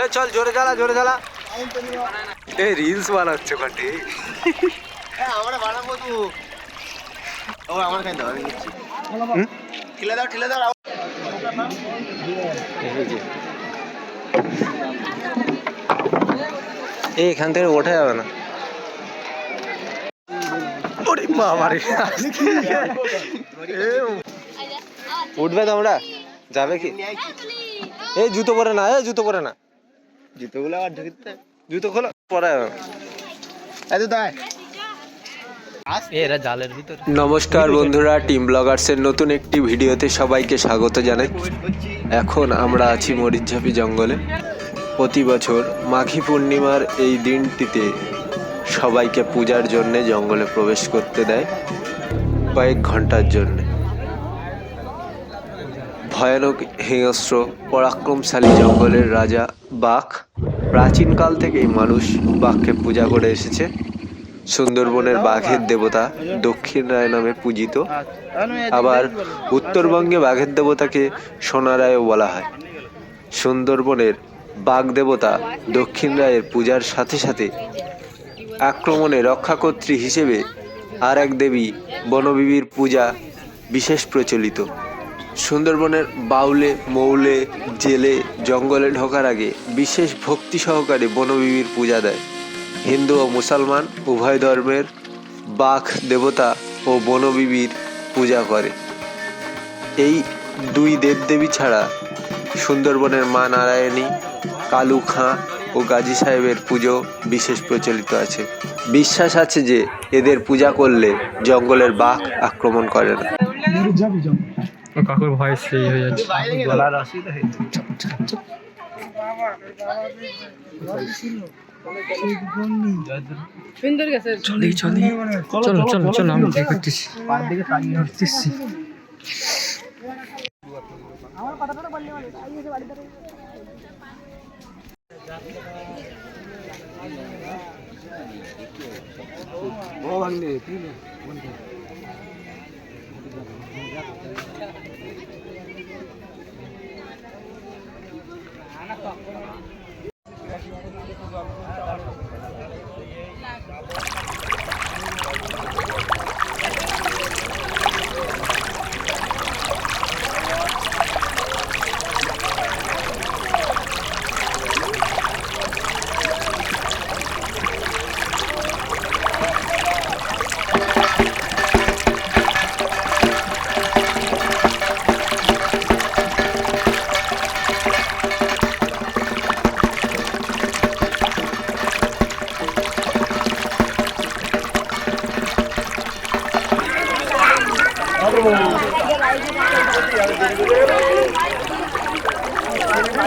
এ চল জোরে চালা জোরে চালা। এ রিলস বানাচ্ছে কটি আমরা বানাবো তো। ও আমার খাই দাও ঠেলে দাও ঠেলে দাও। এই এখান থেকে ওঠা যাবে না। ওরে বাবারে উঠবে তোমরা? যাবে কি? এই জুতো পরে না এই জুতো পরে না। জুতোগুলো আবার জুতো খোলো। পরে যাবে না। তাই এরা জালের ভিতর। নমস্কার বন্ধুরা টিম ব্লগার্সের নতুন একটি ভিডিওতে সবাইকে স্বাগত জানাই। এখন আমরা আছি মরিচঝাপি জঙ্গলে। প্রতি বছর মাঘী পূর্ণিমার এই দিনটিতে সবাইকে পূজার জন্য জঙ্গলে প্রবেশ করতে দেয়। কয়েক ঘণ্টার জন্য। ভয়ানক হিংস্র, পরাক্রমশালী জঙ্গলের রাজা বাঘ প্রাচীনকাল থেকেই মানুষ বাঘকে পূজা করে এসেছে। সুন্দরবনের বাঘের দেবতা দক্ষিণ রায় নামে পূজিত। আবার উত্তরবঙ্গে বাঘের দেবতাকে সোনারায়ও বলা হয়। সুন্দরবনের বাঘ দেবতা দক্ষিণ রায়ের পূজার সাথে সাথে আক্রমণে রক্ষাকর্ত্রী হিসেবে আর এক দেবী বনবিবির পূজা বিশেষ প্রচলিত। সুন্দরবনের বাউলে, মৌলে, জেলে, জঙ্গলে ঢোকার আগে বিশেষ ভক্তি সহকারে বনবিবির পূজা দেয়। হিন্দু ও মুসলমান উভয় ধর্মের বাঘ দেবতা ও বনবিবির পূজা করে। এই দুই দেবদেবী ছাড়া সুন্দরবনের মা নারায়ণী, কালু খাঁ ও গাজী সাহেবের পুজো বিশেষ প্রচলিত আছে। বিশ্বাস আছে যে এদের পূজা করলে জঙ্গলের বাঘ আক্রমণ করে না। কাকুর ভয়েস সেই হয়ে যাচ্ছে। গলার অসুবিধা হয়েছে চলি চলি। চলো চলো চলো আমি না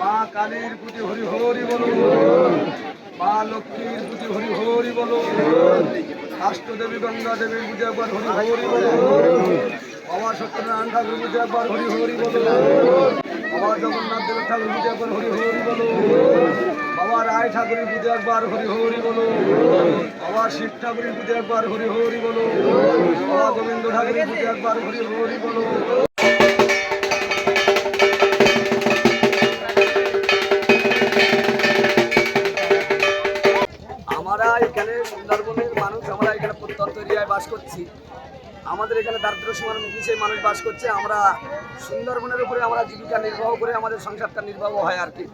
মা কালীর প্রতি হরি হরি বলো মা লক্ষ্মীর প্রতি হরি হরি বলো রাষ্ট্রদেবী গঙ্গা দেবীর পুজো একবার হরি হরি বলো বাবা সত্যনারায়ণ ঠাকুর পুজো একবার হরি হরি বলো বাবা জগন্নাথ দেবের ঠাকুর পুজো একবার হরি হরি বলো বাবা রায় ঠাকুরের পুজো একবার হরি হরি বলো বাবা শিব ঠাকুরের পুজো একবার হরি হরি বলো বাবা গোবিন্দ ঠাকুরের পুজো একবার হরি হরি বলো বাস করছি। আমাদের এখানে দারিদ্র সীমার নিচে মানুষ বাস করছে। আমরা সুন্দরবনের উপরে আমরা জীবিকা নির্বাহ করে আমাদের সংসারটা নির্বাহ হয় আর কি।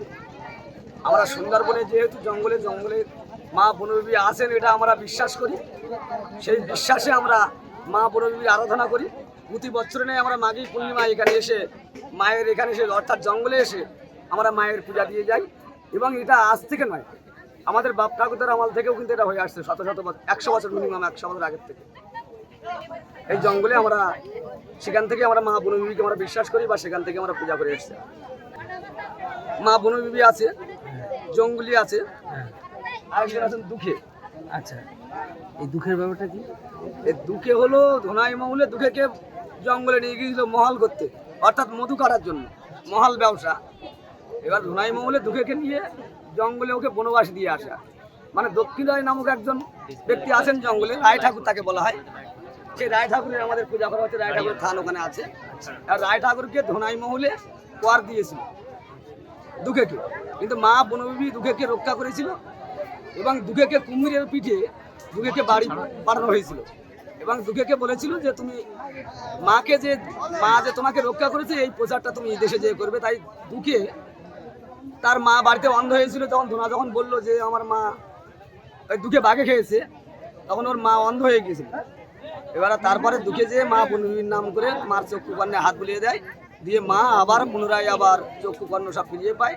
আমরা সুন্দরবনে যেহেতু জঙ্গলে জঙ্গলে মা বনবিবি আছেন, এটা আমরা বিশ্বাস করি। সেই বিশ্বাসে আমরা মা বনবিবির আরাধনা করি। প্রতি বছরে নেই আমরা মাঘী পূর্ণিমা এখানে এসে, মায়ের এখানে এসে, অর্থাৎ জঙ্গলে এসে আমরা মায়ের পূজা দিয়ে যাই। এবং এটা আজ থেকে নয় আমাদের বাপ ঠাকুরদের আমল থেকেও কিন্তু এটা হয়ে আসছে শত শত বছর একশো বছর মিনিমাম একশো বছর আগের থেকে। এই জঙ্গলে আমরা সেখান থেকে আমরা মা বনবিবিকে আমরা বিশ্বাস করি বা সেখান থেকে আমরা পূজা করে এসছি। মা বনবিবি আছে জঙ্গলি আছে আরেকজন আছেন দুঃখে। আচ্ছা এই দুঃখের ব্যাপারটা কি? এই দুঃখে হলো ধোনাই মহলে দুঃখেকে জঙ্গলে নিয়ে গিয়েছিল মহল করতে অর্থাৎ মধু কাটার জন্য মহল ব্যবসা। এবার ধোনাই মহলে দুঃখেকে নিয়ে জঙ্গলে ওকে বনবাস দিয়ে আসা। মানে দক্ষিণ রায় নামক একজন ব্যক্তি আছেন জঙ্গলে, রায় ঠাকুর তাকে বলা হয়। সেই রায় ঠাকুরের আমাদের পূজা করা হচ্ছে, রায় ঠাকুরের থান ওখানে আছে। আর রায় ঠাকুরকে ধোনাই মহলে কোয়ার দিয়েছিল, দুঃখেকে। কিন্তু মা বনবিবি দুঃখেকে রক্ষা করেছিল এবং দুঃখেকে কুমিরের পিঠে দুঃখেকে বাড়ি পাঠানো হয়েছিল। এবং দুঃখেকে বলেছিল যে তুমি মাকে যে, মা যে তোমাকে রক্ষা করেছে, এই প্রচারটা তুমি দেশে যেয়ে করবে, তাই দুঃখে তার মা বাড়িতে অন্ধ হয়েছিল, তখন ধোনা যখন বলল যে আমার মা ওই দুঃখে বাঘে খেয়েছে, তখন ওর মা অন্ধ হয়ে গিয়েছিল। এবার তারপরে দুঃখে যে মা বনবিবির নাম করে মার চক্ষু কর্ণে হাত বুলিয়ে দেয়, দিয়ে মা আবার পুনরায় আবার চক্ষু কর্ণ সব ফিরিয়ে পায়।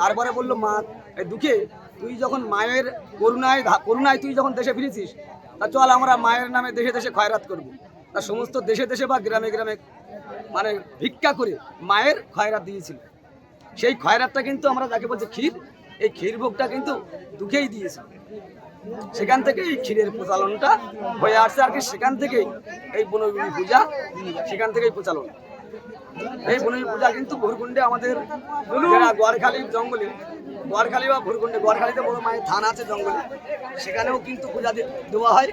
তারপরে বলল, মা, এই দুঃখে তুই যখন মায়ের করুণায় করুণায় তুই যখন দেশে ফিরেছিস, তা চল আমরা মায়ের নামে দেশে দেশে খয়রাত করব। তা সমস্ত দেশে দেশে বা গ্রামে গ্রামে মানে ভিক্ষা করে মায়ের খয়রাত দিয়েছিল। সেই খয়রাতটা কিন্তু আমরা যাকে বলছি ক্ষীর, এই ক্ষীর ভোগটা কিন্তু দুঃখেই দিয়েছে। সেখান থেকে এই ক্ষীরের প্রচলনটা হয়ে আসছে আর কি, সেখান থেকেই এই বনবিবি পূজা, সেখান থেকেই প্রচলন। এই বনবিবি পূজা কিন্তু ভোরকুণ্ডে আমাদের যারা গোয়ারখালির জঙ্গলে, গোয়ারখালি বা ভোরকুণ্ডে, গোয়ারখালিতে বড় মায়ের থান আছে জঙ্গলে, সেখানেও কিন্তু পূজা দেওয়া হয়।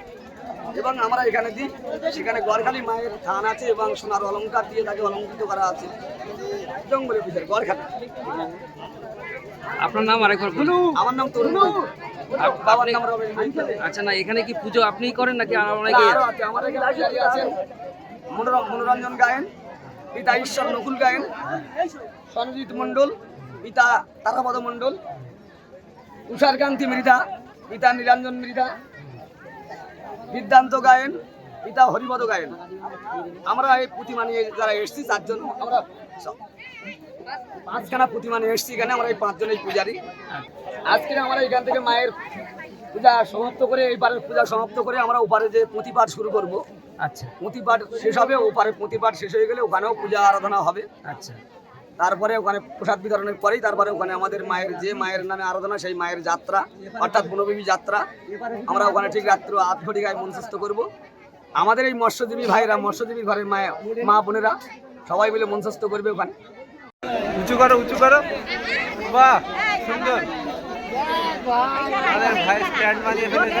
এবং আমরা এখানে দিই। সেখানে গোয়ারখালি মায়ের থান আছে এবং সোনার অলঙ্কার দিয়ে তাকে অলঙ্কৃত করা আছে। জঙ্গলে পূজার গোয়ারখালি। আপনার নাম আরেকবার বলুন। আমার নাম তরুণ। বাবার নাম আচ্ছা না এখানে কি পুজো আপনিই করেন নাকি আর অনেকে? আমার আছেন মনোরঞ্জন গায়েন পিতা ঈশ্বর নকুল গায়েন সনজিৎ মণ্ডল পিতা তারাপদ মণ্ডল তুষারকান্তি মৃধা পিতা নীলাঞ্জন মৃধা বিদ্যান্ত গায়েন পিতা হরিপদ গায়েন। আমরা এই প্রতিমা নিয়ে যারা এসছি চারজন আমরা পাঁচখানা প্রতিমা নিয়ে এসছি এখানে আমরা এই পাঁচজনই পূজারি। আজকে আমরা এখান থেকে মায়ের পূজা সমাপ্ত করে এই পারের পূজা সমাপ্ত করে আমরা ওপারে যে প্রতিপাঠ শুরু করব। আচ্ছা। প্রতিপাঠ শেষ হবে ওপারে প্রতিপাঠ শেষ হয়ে গেলে ওখানেও পূজা আরাধনা হবে। আচ্ছা। তারপরে ওখানে প্রসাদ বিতরণের পরেই তারপরে ওখানে আমাদের মায়ের যে মায়ের নামে আরাধনা সেই মায়ের যাত্রা অর্থাৎ বনবিবি যাত্রা আমরা ওখানে ঠিক রাত্র আট ঘটিকায় মনসস্থ করব। আমাদের এই মৎস্যজীবী ভাইরা মৎস্যজীবী ঘরের মায়ে মা বোনেরা সবাই মিলে মনসস্থ করবে ওখানে। উঁচু করো উঁচু করো। বাহ সুন্দর। ভাই স্ট্যান্ড বানিয়ে ফেলেছে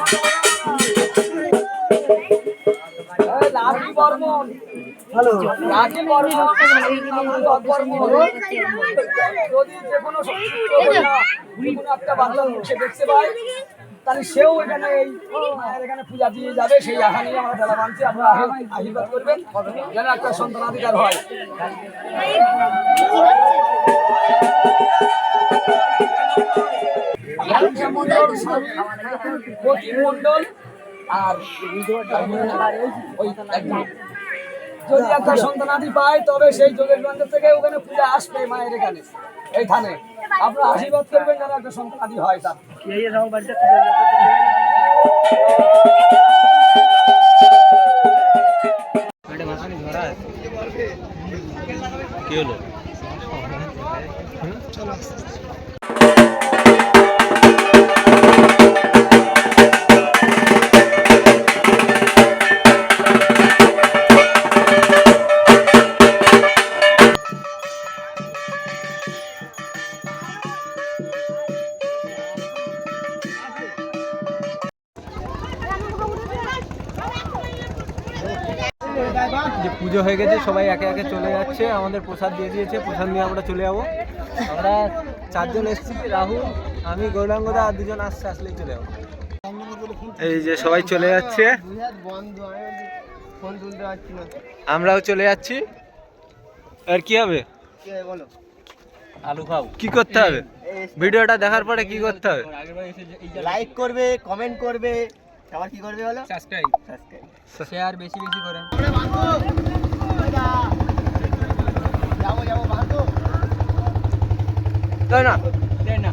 বর্মন। হ্যালো। বর্মন যদি যে কোনো একটা বাচ্চা মুখে দেখতে পায় তাহলে সেও এখানে এই মায়ের এখানে পূজা দিয়ে যাবে সেই আশা নিয়ে আমরা আশীর্বাদ- করবেন যেন একটা সন্তানাধিকার হয়। মণ্ডল আর ওই যদি একটা সন্তানাদি পায়, তবে সেই যোগেশগঞ্জ থেকে ওখানে পূজা আসবে মায়ের এখানে এই থানে আপনারা আশীর্বাদ করবেন যেন একটা সন্তানাদি হয় তার। কি হলো? হয়ে গেছে সবাই একে একে চলে যাচ্ছে আমাদের প্রসাদ দিয়ে দিয়েছে প্রসাদ নিয়ে আমরা চলে যাব। আমরা চারজন এসেছি রাহুল আমি গৌরাঙ্গদা আর দুজন আসছে আসলেই চলে যাব। এই যে সবাই চলে যাচ্ছে। আমরাও চলে যাচ্ছি। আর কি হবে? বলো আলু খাও কি করতে হবে? ভিডিওটা দেখার পরে কি করতে হবে? লাইক করবে কমেন্ট করবে আবার কি করবে বলো? সাবস্ক্রাইব সাবস্ক্রাইব শেয়ার বেশি বেশি করেন যাব যাব বান্ধব তাই না দেন না